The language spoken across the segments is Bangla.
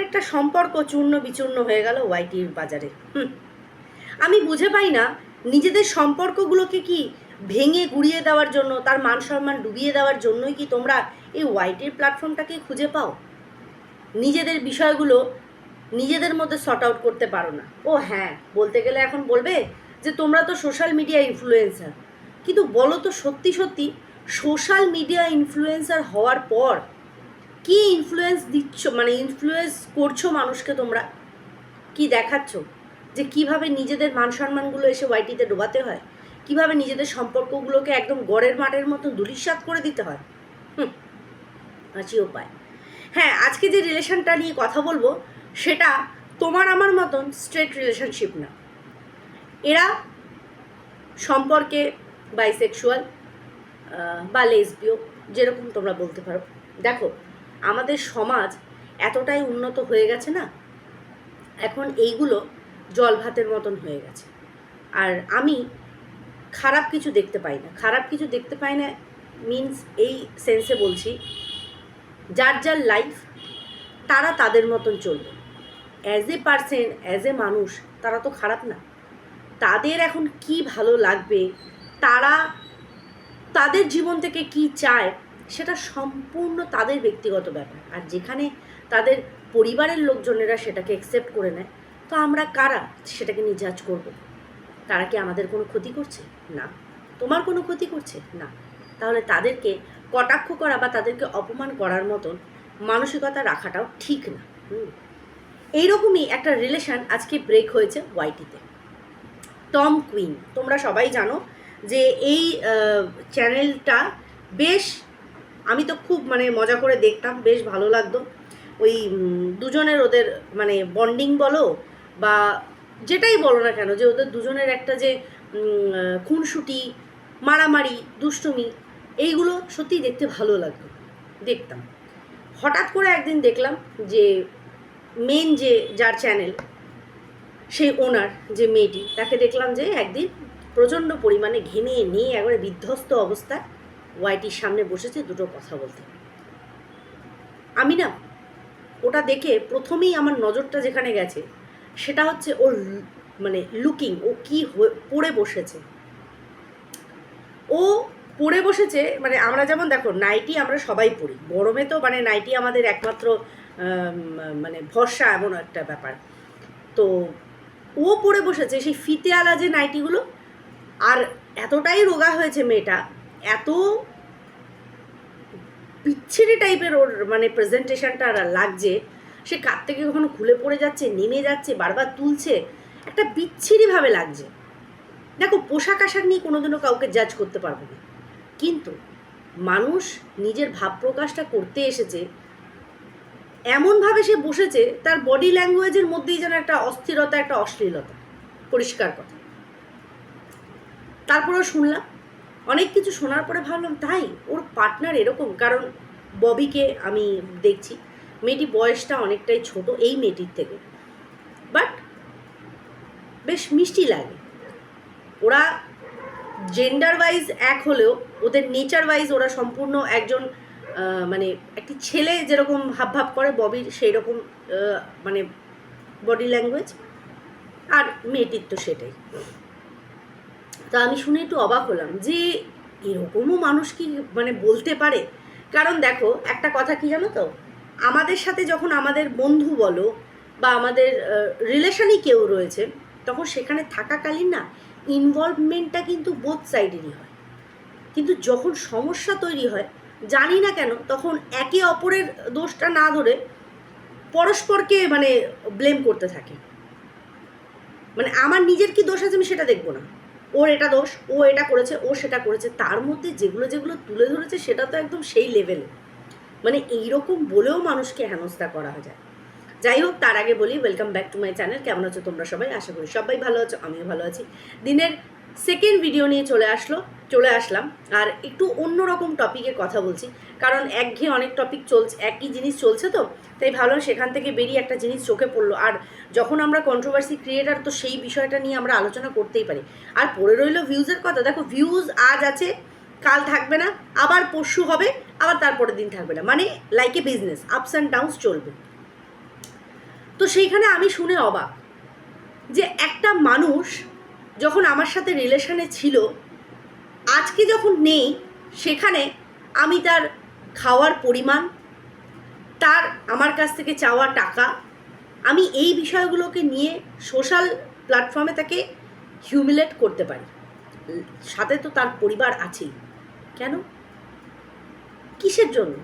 একটা সম্পর্ক চূর্ণ বিচূর্ণ হয়ে গেল ওয়াইটির বাজারে। হুম। আমি বুঝে পাই না, নিজেদের সম্পর্কগুলোকে কি ভেঙে গুড়িয়ে দেওয়ার জন্য, তার মান সম্মান ডুবিয়ে দেওয়ার জন্যই কি তোমরা এই ওয়াইটির প্ল্যাটফর্মটাকে খুঁজে পাও? নিজেদের বিষয়গুলো নিজেদের মধ্যে সর্ট আউট করতে পারো না। ও হ্যাঁ বলতে গেলে এখন বলবে যে তোমরা তো সোশ্যাল মিডিয়া ইনফ্লুয়েন্সার কিন্তু বলো তো সত্যি সত্যি সোশ্যাল মিডিয়া ইনফ্লুয়েন্সার হওয়ার পর কি ইনফ্লুয়েন্স দিচ্ছ মানে ইনফ্লুয়েন্স করছ মানুষকে তোমরা? কি দেখাচ্ছ? যে কীভাবে নিজেদের মান সম্মানগুলো এসে ওয়াইটিতে ডোবাতে হয়? কীভাবে নিজেদের সম্পর্কগুলোকে একদম গড়ের মাঠের মতো দুলিশ্বাত করে দিতে হয়? হুম হাসি উপায়। হ্যাঁ আজকে যে রিলেশনটা নিয়ে কথা বলব, সেটা তোমার আমার মতন স্ট্রেট রিলেশনশিপ না। এরা সম্পর্কে বাইসেক্সুয়াল বা লেসবিও যেরকম তোমরা বলতে পারো। দেখো আমাদের সমাজ এতটাই উন্নত হয়ে গেছে না? এখন এইগুলো জল ভাতের মতন হয়ে গেছে। আর আমি খারাপ কিছু দেখতে পাই না। খারাপ কিছু দেখতে পাই না মিন্স এই সেন্সে বলছি, যার যার লাইফ তারা তাদের মতন চলবে। As a person as a মানুষ, তারা তো খারাপ না। তাদের এখন কি ভালো লাগবে? তারা, তাদের জীবন থেকে কি চায়? সেটা সম্পূর্ণ তাদের ব্যক্তিগত ব্যাপার। আর যেখানে তাদের পরিবারের লোকজনেরা সেটাকে অ্যাকসেপ্ট করে নেয়, তো আমরা কারা সেটাকে নিয়ে জাজ করব? তারা কি আমাদের কোনো ক্ষতি করছে? না। তোমার কোনো ক্ষতি করছে? না। তাহলে তাদেরকে কটাক্ষ করা বা তাদেরকে অপমান করার মতন মানসিকতা রাখাটাও ঠিক না। এইরকমই একটা রিলেশন আজকে ব্রেক হয়েছে ওয়াইটিতে টম কুইন তোমরা সবাই জানো যে এই চ্যানেলটা বেশ আমি তো খুব মানে মজা করে দেখতাম, বেশ ভালো লাগতো। ওই দুজনের ওদের মানে বন্ডিং বলো বা যেটাই বলো না কেন, যে ওদের দুজনের একটা যে খুনসুটি, মারামারি, দুষ্টুমি, এইগুলো সত্যিই দেখতে ভালো লাগতো। দেখতাম। হঠাৎ করে একদিন দেখলাম যে মেন যে, যার চ্যানেল সেই ওনার যে মেয়েটি, তাকে দেখলাম যে একদিন প্রচণ্ড পরিমাণে ঘেমে নিয়ে একবারে বিধ্বস্ত অবস্থায় ওয়াইটির সামনে বসেছে দুটো কথা বলতে। আমি না, ওটা দেখে প্রথমেই আমার নজরটা যেখানে গেছে, সেটা হচ্ছে ওর মানে লুকিং ও কি পরে বসেছে। ও পড়ে বসেছে মানে আমরা যেমন দেখো, নাইটি আমরা সবাই পড়ি। গরমে তো মানে নাইটি আমাদের একমাত্র মানে ভরসা এমন একটা ব্যাপার। তো ও পড়ে বসেছে সেই ফিতেওয়ালা যে নাইটিগুলো, আর এতটাই রোগা হয়েছে মেয়েটা এত বিচ্ছিরি টাইপের ওর মানে প্রেজেন্টেশনটা লাগছে, সে কার থেকে কখনো খুলে পড়ে যাচ্ছে, নেমে যাচ্ছে, বারবার তুলছে, একটা বিচ্ছিরিভাবে লাগছে। দেখো, পোশাক আশাক নিয়ে কোনোদিনও কাউকে জাজ করতে পারব না। কিন্তু মানুষ নিজের ভাব প্রকাশটা করতে এসেছে, এমনভাবে সে বসেছে, তার বডি ল্যাঙ্গুয়েজের মধ্যেই যেন একটা অস্থিরতা, একটা অশ্লীলতা, পরিষ্কার কথা। তারপরেও শুনলাম অনেক কিছু শোনার পরে ভাবলাম, তাই ওর পার্টনার এরকম। কারণ ববিকে আমি দেখছি। মেয়েটি বয়সটা অনেকটাই ছোট এই মেয়েটির থেকে। বাট বেশ মিষ্টি লাগে। ওরা জেন্ডার ওয়াইজ এক হলেও, ওদের নেচার ওয়াইজ ওরা সম্পূর্ণ একজন মানে একটি ছেলে যেরকম হাব ভাব করে, ববির সেই রকম মানে বডি ল্যাঙ্গুয়েজ আর মেয়েটির তো সেটাই। তা আমি শুনে একটু অবাক হলাম যে এরকমও মানুষ কি মানে বলতে পারে? কারণ দেখো, একটা কথা কি জানো তো? আমাদের সাথে যখন আমাদের বন্ধু বলো বা আমাদের রিলেশনই কেউ রয়েছে, তখন সেখানে থাকাকালীন না ইনভলভমেন্টটা কিন্তু বোথ সাইডেরই হয়। কিন্তু যখন সমস্যা তৈরি হয়, জানি না কেন, তখন একে অপরের দোষটা না ধরে পরস্পরকে মানে ব্লেম করতে থাকে। মানে আমার নিজের কি দোষ আছে আমি সেটা দেখব না। ওর এটা দোষ, ও এটা করেছে, ও সেটা করেছে। তার মধ্যে যেগুলো যেগুলো তুলে ধরেছে, সেটা তো একদম সেই লেভেল মানে এইরকম বলেও মানুষকে হেনস্থা করা যায়। যাই হোক, তার আগে বলি welcome back to my channel কেমন আছো তোমরা সবাই? আশা করি সবাই ভালো আছো, আমিও ভালো আছি। দিনের সেকেন্ড ভিডিও নিয়ে চলে আসলো, চলে আসলাম। আর একটু অন্যরকম টপিকে কথা বলছি। কারণ একঘেয়ে অনেক টপিক চলছে, একই জিনিস চলছে তো, তাই ভাবলাম সেখান থেকে বেরিয়ে একটা জিনিস চোখে পড়ল। আর যখন আমরা কন্ট্রোভার্সি ক্রিয়েটার তো সেই বিষয়টা নিয়ে আমরা আলোচনা করতেই পারি। আর পড়ে রইল ভিউজের কথা। দেখো ভিউজ আজ আছে, কাল থাকবে না, আবার পরশু হবে, আবার তারপরের দিন থাকবে না। মানে like a business ups and downs চলবে। তো সেইখানে আমি শুনে অবাক যে একটা মানুষ যখন আমার সাথে রিলেশনে ছিল, আজকে যখন নেই, সেখানে আমি তার খাওয়ার পরিমাণ, তার আমার কাছ থেকে চাওয়া টাকা, আমি এই বিষয়গুলোকে নিয়ে সোশ্যাল প্ল্যাটফর্মে তাকে হিউমিলেট করতে পারি। সাথে তো তার পরিবার আছেই। কেন? কিসের জন্য?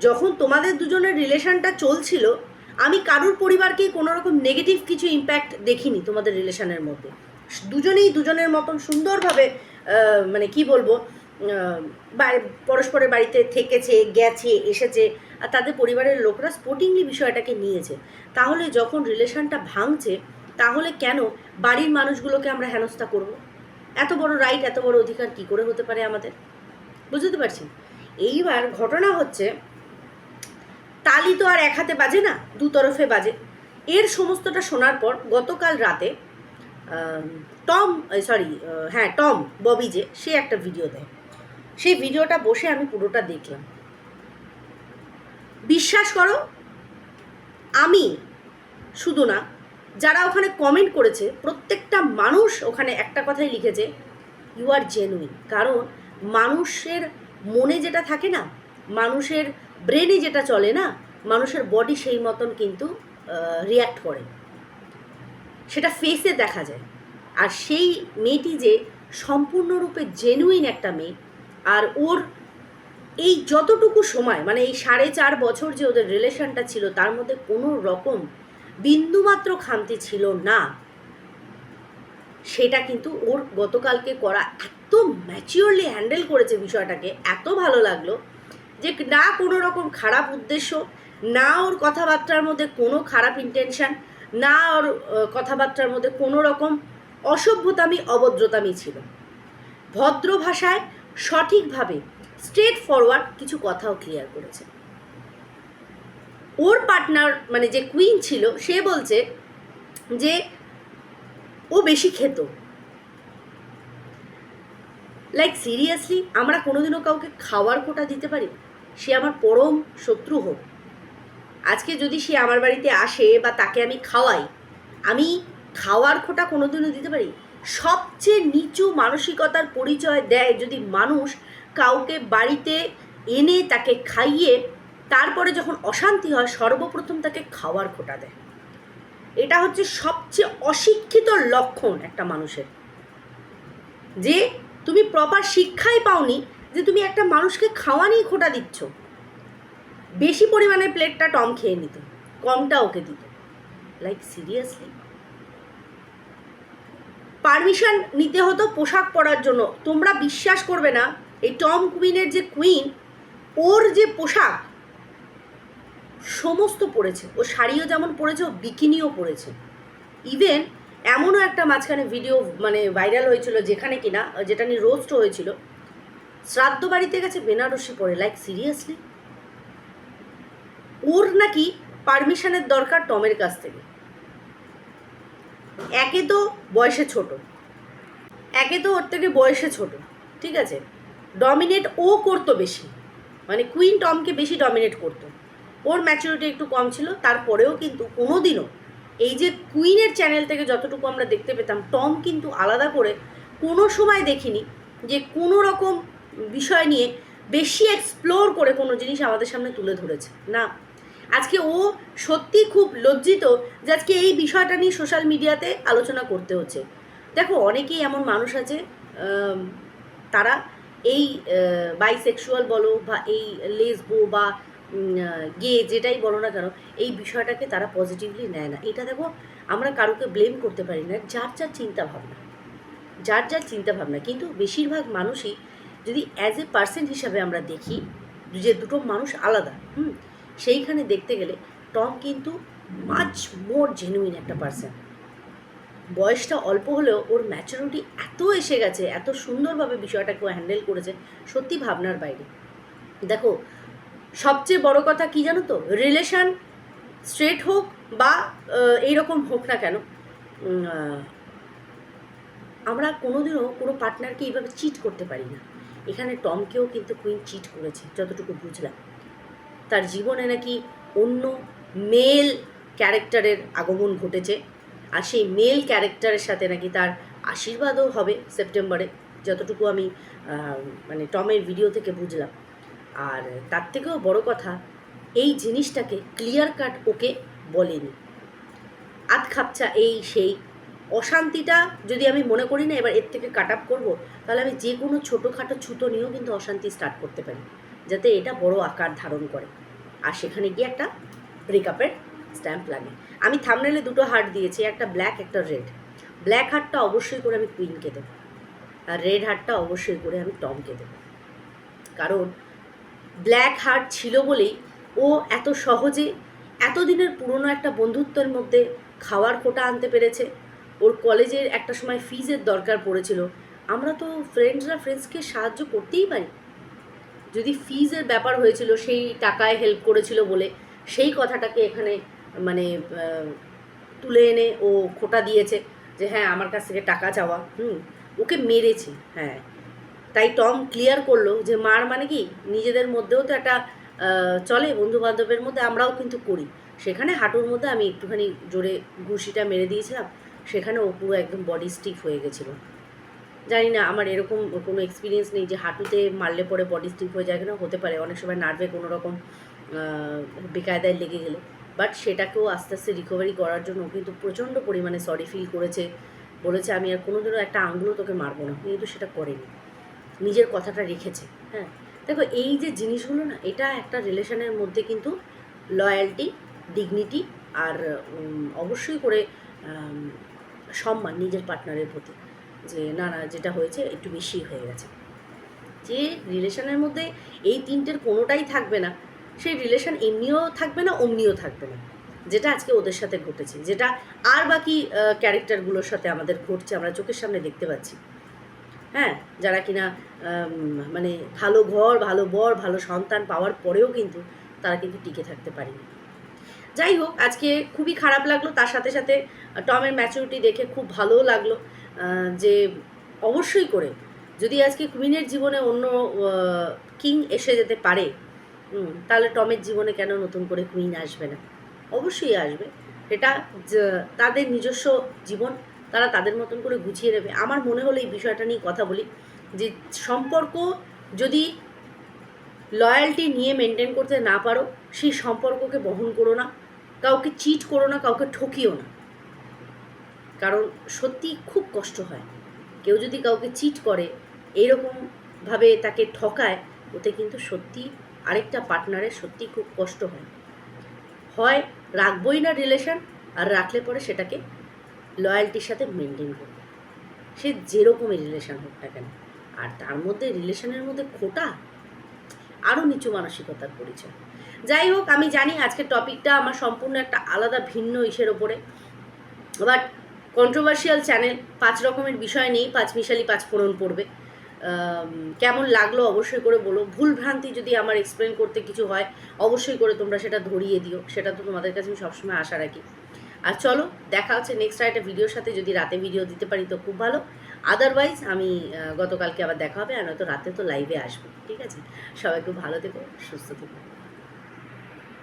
যখন তোমাদের দুজনের রিলেশনটা চলছিল, আমি কারুর পরিবারকে কোনো রকম নেগেটিভ কিছু ইম্প্যাক্ট দেখিনি তোমাদের রিলেশনের মধ্যে। দুজনেই দুজনের মতন সুন্দরভাবে মানে কি বলব পরস্পরের বাড়িতে থেকেছে, গেছে, এসেছে, আর তাদের পরিবারের লোকরা স্পোর্টিংলি বিষয়টাকে নিয়েছে। তাহলে যখন রিলেশনটা ভাঙছে, তাহলে কেন বাড়ির মানুষগুলোকে আমরা হেনস্থা করব? এত বড় রাইট এত বড় অধিকার কি করে হতে পারে আমাদের? বুঝতে পারছি? এইবার ঘটনা হচ্ছে, তালি তো আর এক হাতে বাজে না, দু তরফে বাজে। এর সমস্তটা শোনার পর গতকাল রাতে টম সরি হ্যাঁ টম, ববি যে, সে একটা ভিডিও দেয়। সেই ভিডিওটা বসে আমি পুরোটা দেখলাম। বিশ্বাস করো, আমি শুধু না, যারা ওখানে কমেন্ট করেছে, প্রত্যেকটা মানুষ ওখানে একটা কথাই লিখেছে ইউ আর জেনুইন কারণ মানুষের মনে যেটা থাকে না, মানুষের ব্রেনে যেটা চলে না, মানুষের বডি সেই মতন কিন্তু রিয়্যাক্ট করে। সেটা ফেসে দেখা যায়। আর সেই মেয়েটি যে সম্পূর্ণরূপে জেনুইন একটা মেয়ে, আর ওর এই যতটুকু সময় মানে এই সাড়ে চার বছর যে ওদের রিলেশনটা ছিল, তার মধ্যে কোনো রকম বিন্দুমাত্র খামতি ছিল না। সেটা কিন্তু ওর গতকালকে করা এত ম্যাচিওরলি হ্যান্ডেল করেছে বিষয়টাকে, এত ভালো লাগল যে না কোনো রকম খারাপ উদ্দেশ্য, না ওর কথাবার্তার মধ্যে কোনো খারাপ ইন্টেনশন না ওর কথাবার্তার মধ্যে কোনো রকম অসভ্যতামি, অভদ্রতামি ছিল। ভদ্র ভাষায় সঠিকভাবে স্ট্রেট ফরওয়ার্ড কিছু কথাও ক্লিয়ার করেছে। ওর পার্টনার মানে যে কুইন ছিল, সে বলছে যে ও বেশি খেত। লাইক সিরিয়াসলি আমরা কোনোদিনও কাউকে খাওয়ার কোটা দিতে পারি? সে আমার পরম শত্রু হোক। আজকে যদি সে আমার বাড়িতে আসে বা তাকে আমি খাওয়াই, আমি খাওয়ার খোটা কোনোদিনও দিতে পারি? সবচেয়ে নিচু মানসিকতার পরিচয় দেয় যদি মানুষ কাউকে বাড়িতে এনে তাকে খাইয়ে তারপরে যখন অশান্তি হয়, সর্বপ্রথম তাকে খাওয়ার খোটা দেয়। এটা হচ্ছে সবচেয়ে অশিক্ষিত লক্ষণ একটা মানুষের। যে তুমি প্রপার শিক্ষাই পাওনি, যে তুমি একটা মানুষকে খাওয়ানি খোটা দিচ্ছ। বেশি পরিমাণে প্লেটটা টম খেয়ে নিত, কমটা ওকে দিত। লাইক সিরিয়াসলি পারমিশন নিতে হতো পোশাক পরার জন্য। তোমরা বিশ্বাস করবে না, এই টম কুইনের যে কুইন ওর যে পোশাক, সমস্ত পরেছে। ও শাড়িও যেমন পরেছে ও বিকিনিও পরেছে। ইভেন এমনও একটা মাঝখানে ভিডিও মানে ভাইরাল হয়েছিল যেখানে কিনা, যেটা নিয়ে রোস্ট হয়েছিল, শ্রাদ্ধ বাড়িতে গেছে, বেনারসি পরে। লাইক সিরিয়াসলি ওর নাকি পারমিশনের দরকার টমের কাছ থেকে। একে তো বয়সে ছোট। একে তো ওর থেকে বয়সে ছোট, ঠিক আছে? ডমিনেট ও করতো বেশি। মানে কুইন টমকে বেশি ডমিনেট করতো। ওর ম্যাচুরিটি একটু কম ছিল, তারপরেও কিন্তু কোনোদিনও এই যে কুইনের চ্যানেল থেকে যতটুকু আমরা দেখতে পেতাম, টম কিন্তু আলাদা করে কোনো সময় দেখিনি যে কোনো রকম বিষয় নিয়ে বেশি এক্সপ্লোর করে কোনো জিনিস আমাদের সামনে তুলে ধরেছে। না আজকে ও সত্যি খুব লজ্জিত যে আজকে এই বিষয়টা নিয়ে সোশ্যাল মিডিয়াতে আলোচনা করতে হচ্ছে। দেখো, অনেকেই এমন মানুষ আছে তারা এই বাইসেক্সুয়াল বলো বা এই লেসবো বা গে যেটাই বলো না কেন, এই বিষয়টাকে তারা পজিটিভলি নেয় না। এটা দেখো, আমরা কারোকে ব্লেম করতে পারি না, যার যার চিন্তা ভাবনা। যার যার চিন্তা ভাবনা। কিন্তু বেশিরভাগ মানুষই যদি অ্যাজ এ পার্সন হিসাবে আমরা দেখি, যে দুটো মানুষ আলাদা, হুম সেইখানে দেখতে গেলে টম কিন্তু মাচ মোর জেনুইন একটা পার্সন বয়সটা অল্প হলেও ওর ম্যাচুরিটি এত এসে গেছে, এত সুন্দরভাবে বিষয়টাকে হ্যান্ডেল করেছে, সত্যি ভাবনার বাইরে। দেখো, সবচেয়ে বড় কথা কি জানো তো? রিলেশন স্ট্রেট হোক বা এইরকম হোক না কেন আমরা কোনোদিনও কোনো পার্টনারকে এইভাবে চিট করতে পারি না। এখানে টমকেও কিন্তু কুইন চিট করেছে, যতটুকু বুঝলাম। তার জীবনে নাকি অন্য মেল ক্যারেক্টারের আগমন ঘটেছে। আর সেই মেল ক্যারেক্টারের সাথে নাকি তার আশীর্বাদও হবে সেপ্টেম্বরে, যতটুকু আমি মানে টমের ভিডিও থেকে বুঝলাম। আর তার থেকেও বড় কথা, এই জিনিসটাকে ক্লিয়ার কাট ওকে বলেনি। আধ খাপচা এই সেই অশান্তিটা যদি আমি মনে করি না, এবার এর থেকে কাট আপ করব, তাহলে আমি যে কোনো ছোটোখাটো ছুতো নিয়েও কিন্তু অশান্তি স্টার্ট করতে পারি। যাতে এটা বড় আকার ধারণ করে। আর সেখানে গিয়ে একটা ব্রেকআপের স্ট্যাম্প লাগে। আমি থামনেলে দুটো হার্ট দিয়েছি, একটা ব্ল্যাক একটা রেড ব্ল্যাক হার্টটা অবশ্যই করে আমি কুইনকে দেবো। আর রেড হার্টটা অবশ্যই করে আমি টমকে দেবো। কারণ ব্ল্যাক হার্ট ছিল বলেই ও এত সহজে এতদিনের পুরনো একটা বন্ধুত্বের মধ্যে খাওয়ার কোটা আনতে পেরেছে। ওর কলেজের একটা সময় ফিজের দরকার পড়েছিল। আমরা তো ফ্রেন্ডসরা ফ্রেন্ডসকে সাহায্য করতেই পারি। যদি ফিজের ব্যাপার হয়েছিল, সেই টাকায় হেল্প করেছিল বলে, সেই কথাটাকে এখানে মানে তুলে এনে ও খোটা দিয়েছে যে হ্যাঁ আমার কাছ থেকে টাকা চাওয়া। হুম, ওকে মেরেছে হ্যাঁ। তাই টম ক্লিয়ার করল যে, মার মানে কি? নিজেদের মধ্যেও তো একটা চলে বন্ধু বান্ধবের মধ্যে আমরাও কিন্তু করি। সেখানে হাঁটুর মধ্যে আমি একটুখানি জোরে ঘুষিটা মেরে দিয়েছিলাম, সেখানে পুরো একদম বডি স্টিফ হয়ে গেছিল। জানি না আমার এরকম কোনো এক্সপিরিয়েন্স নেই যে হাঁটুতে মারলে পরে বডি স্টিফ হয়ে যায় কিনা, হতে পারে। অনেক সময় নার্ভে কোনো রকম বেকায়দায় লেগে গেলে। বাট সেটাকেও আস্তে আস্তে রিকভারি করার জন্য কিন্তু প্রচণ্ড পরিমাণে সরি ফিল করেছে। বলেছে, আমি আর কোনো দিনও একটা আঙুলও তোকে মারবো না। কিন্তু সেটা করেনি। নিজের কথাটা রেখেছে হ্যাঁ। দেখো, এই যে জিনিসগুলো না, এটা একটা রিলেশনের মধ্যে কিন্তু লয়্যালটি ডিগনিটি আর অবশ্যই করে সম্মান নিজের পার্টনারের প্রতি। যে, না না, যেটা হয়েছে একটু বেশি হয়ে গেছে। যে রিলেশনের মধ্যে এই তিনটের কোনোটাই থাকবে না, সেই রিলেশন এমনিও থাকবে না, অমনিও থাকবে না। যেটা আজকে ওদের সাথে ঘটেছে, যেটা আর বাকি ক্যারেক্টারগুলোর সাথে আমাদের ঘটছে, আমরা চোখের সামনে দেখতে পাচ্ছি। হ্যাঁ যারা কিনা মানে ভালো ঘর, ভালো বর, ভালো সন্তান পাওয়ার পরেও কিন্তু তারা কিন্তু টিকে থাকতে পারেনি। যাই হোক, আজকে খুবই খারাপ লাগল। তার সাথে সাথে টমের ম্যাচুরিটি দেখে খুব ভালোও লাগল। যে অবশ্যই করে। যদি আজকে কুইনের জীবনে অন্য কিং এসে যেতে পারে তাহলে টমের জীবনে কেন নতুন করে কুইন আসবে না? অবশ্যই আসবে। এটা তাদের নিজস্ব জীবন, তারা তাদের মতন করে গুছিয়ে নেবে। আমার মনে হলো এই বিষয়টা নিয়ে কথা বলি, যে সম্পর্ক যদি লয়্যালটি নিয়ে মেনটেন করতে না পারো, সেই সম্পর্ককে বহন করো না। কাউকে চিট করো না, কাউকে ঠকিও না। কারণ সত্যি খুব কষ্ট হয়। কেউ যদি কাউকে চিট করে এইরকমভাবে তাকে ঠকায়, ওতে কিন্তু সত্যি আরেকটা পার্টনারের সত্যি খুব কষ্ট হয়। হয় রাখবই না রিলেশন আর রাখলে পরে সেটাকে লয়্যালটির সাথে মেনটেন করবে। সে যেরকমই রিলেশান হোক না কেন। আর তার মধ্যে রিলেশনের মধ্যে খোটা আরও নিচু মানসিকতার পরিচয়। যাই হোক, আমি জানি আজকের টপিকটা আমার সম্পূর্ণ একটা আলাদা ভিন্ন ইসের ওপরে। বাট কন্ট্রোভার্সিয়াল চ্যানেল পাঁচ রকমের বিষয় নেই পাঁচ মিশালি পাঁচ ফোড়ন পড়বে। কেমন লাগল অবশ্যই করে বলো। ভুল ভ্রান্তি যদি আমার এক্সপ্লেন করতে কিছু হয়, অবশ্যই করে তোমরা সেটা ধরিয়ে দিও। সেটা তো তোমাদের কাছে আমি সবসময় আশা রাখি। আর চলো, দেখা হচ্ছে নেক্সট আর একটা ভিডিওর সাথে। যদি রাতে ভিডিও দিতে পারি তো খুব ভালো। আদারওয়াইজ আমি গতকালকে আবার দেখা হবে। আর নয়তো রাতে তো লাইভে আসব। ঠিক আছে? সবাই খুব ভালো থেকো, সুস্থ থেকো।